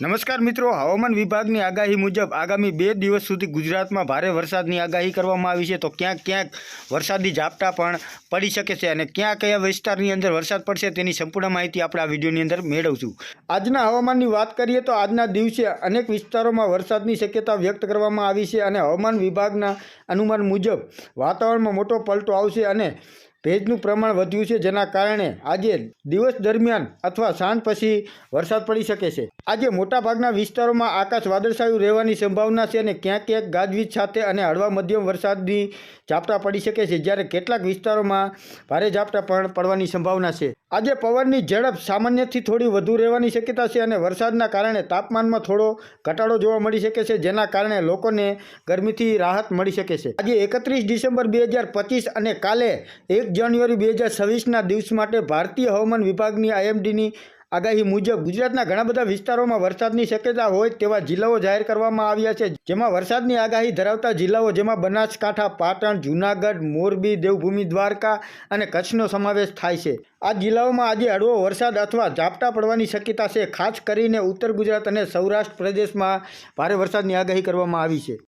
નમસ્કાર મિત્રો, હવામાન વિભાગની આગાહી મુજબ આગામી બે દિવસ સુધી ગુજરાતમાં ભારે વરસાદની આગાહી કરવામાં આવી છે. તો ક્યાંક ક્યાંક વરસાદી ઝાપટા પણ પડી શકે છે અને ક્યાં કયા વિસ્તારની અંદર વરસાદ પડશે તેની સંપૂર્ણ માહિતી આપણે આ વિડીયોની અંદર મેળવશું. આજના હવામાનની વાત કરીએ તો આજના દિવસે અનેક વિસ્તારોમાં વરસાદની શક્યતા વ્યક્ત કરવામાં આવી છે અને હવામાન વિભાગના અનુમાન મુજબ વાતાવરણમાં મોટો પલટો આવશે અને ભેજનું પ્રમાણ વધ્યું છે, જેના કારણે આજે દિવસ દરમિયાન અથવા સાંજ પછી વરસાદ પડી શકે છે. આજે મોટાભાગના વિસ્તારોમાં આકાશ વાદળછાયું રહેવાની સંભાવના છે અને ક્યાંક ક્યાંક ગાજવીજ સાથે અને હળવા મધ્યમ વરસાદની ઝાપટા પડી શકે છે, જ્યારે કેટલાક વિસ્તારોમાં ભારે ઝાપટા પણ પડવાની સંભાવના છે. આજે પવનની ઝડપ સામાન્યથી થોડી વધુ રહેવાની શક્યતા છે અને વરસાદના કારણે તાપમાનમાં થોડો ઘટાડો જોવા મળી શકે છે, જેના કારણે લોકોને ગરમીથી રાહત મળી શકે છે. આજે એકત્રીસ ડિસેમ્બર બે અને કાલે એક જાન્યુઆરી બે હજાર દિવસ માટે ભારતીય હવામાન વિભાગની આઈએમડીની આગાહી મુજબ ગુજરાતના ઘણા બધા વિસ્તારોમાં વરસાદની શક્યતા હોય તેવા જિલ્લાઓ જાહેર કરવામાં આવ્યા છે, જેમાં વરસાદની આગાહી ધરાવતા જિલ્લાઓ જેમાં બનાસકાંઠા, પાટણ, જૂનાગઢ, મોરબી, દેવભૂમિ, દ્વારકા અને કચ્છનો સમાવેશ થાય છે. આ જિલ્લાઓમાં આજે હળવો વરસાદ અથવા ઝાપટા પડવાની શક્યતા છે, ખાસ કરીને ઉત્તર ગુજરાત અને સૌરાષ્ટ્ર પ્રદેશમાં ભારે વરસાદની આગાહી કરવામાં આવી છે.